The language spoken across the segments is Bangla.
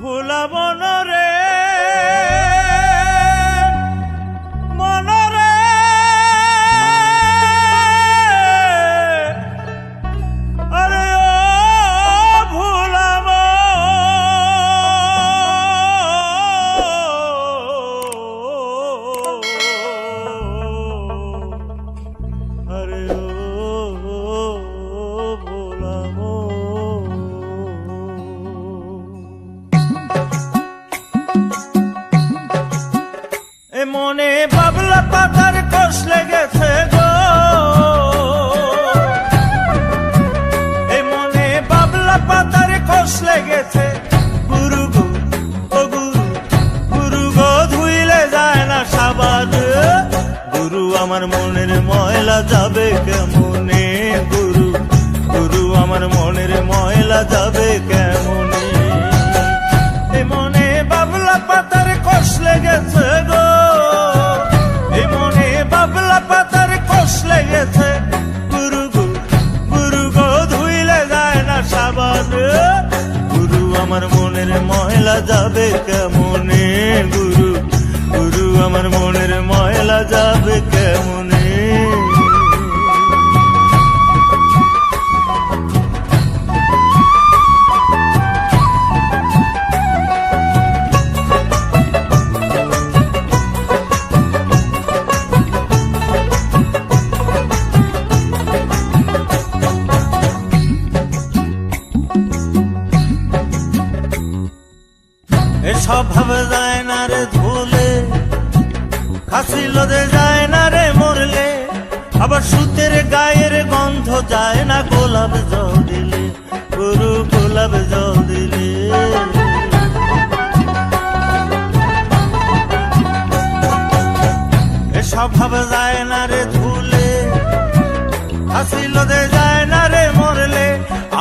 ভুলাব নৰে মনৰে। আৰে অ ভুলাব আৰে অ আমার মনের ময়লা যাবে কেমনে, গুরু? গুরু, আমার মনের ময়লা যাবে কেমনে? এ মনে বাবলা পাতার কষ লেগেছে গো। এ মনে বাবলা পাতার কষ লেগেছে। গুরু গুরু গো, ধুইলে যায় না সাবান। গুরু, আমার মনের ময়লা যাবে কেমনে, গুরু? যাবে কেমনে? স্বভাব যায় না রে ধুলে। খাসি লোদে যায় না রে মরলে, আবার সুতের গায়ের গন্ধ যায় না গোলাপ জল দিলে গোলাপ জল দিলে স্বভাব যায় না রে ধুলে হাসি লোদে যায় না রে মরলে,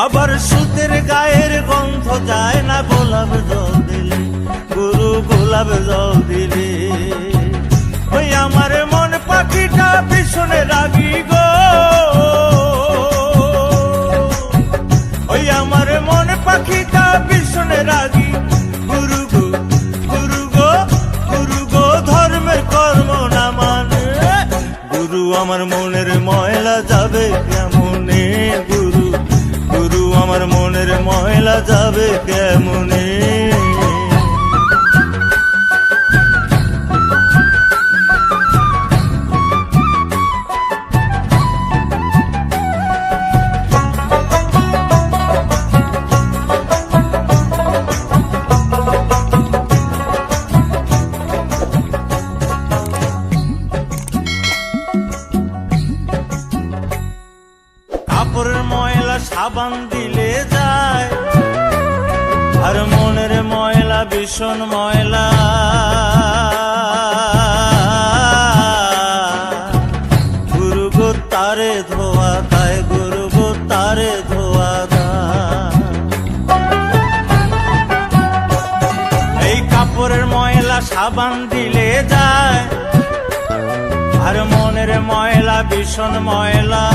আবার সুতের গায়ের গন্ধ যায় না গোলাপ জল দিলে গুরু গোলাপ জল দিলে মন পাখিটা ভীষণ রাগি। গুরু গো গুরু গো গুরু গো, ধর্মের কর্ম না মানে। গুরু আমার মনের ময়লা যাবে কেমনে? গুরু গুরু আমার মনের ময়লা যাবে কেমনে? সাবান দিলে যায়। আর মনের ময়লা, ভীষণ ময়লা। তারে ধোয়া তারে ধোয়া এই কাপড়ের ময়লা সাবান দিলে যায়। আর মনের ময়লা, ভীষণ ময়লা।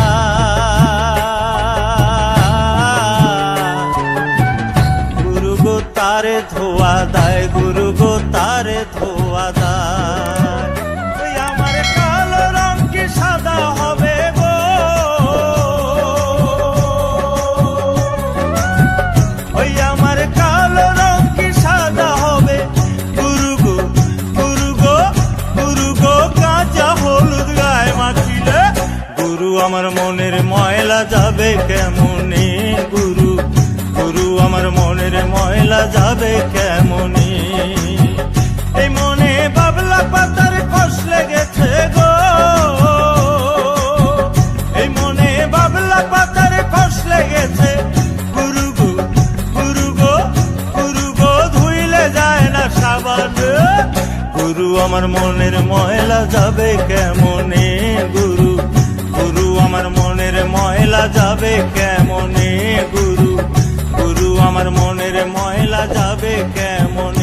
তারে ধোয়া দেয়, গুরু গো, তারে ধোয়া দেয়। আমার কালো রং কি সাদা হবে গো? ওই আমার কালো রং কি সাদা হবে? গুরু গো গুরু গো গুরু গো কাঁচা হলুদ গায়ে মাখিলে। গুরু, আমার মনের ময়লা যাবে কেমনে? যাবে কেমনে এই মনে বাবলা পাতার কষ লেগেছে গো। এই মনে বাবলা পাতার কষ লেগেছে। গুরু আমার মনের ময়লা যাবে কেমনে? গুরু গুরু, আমার মনের ময়লা যাবে কেমনে? গুরু গুরু, আমার ময়লা যাবে কেমন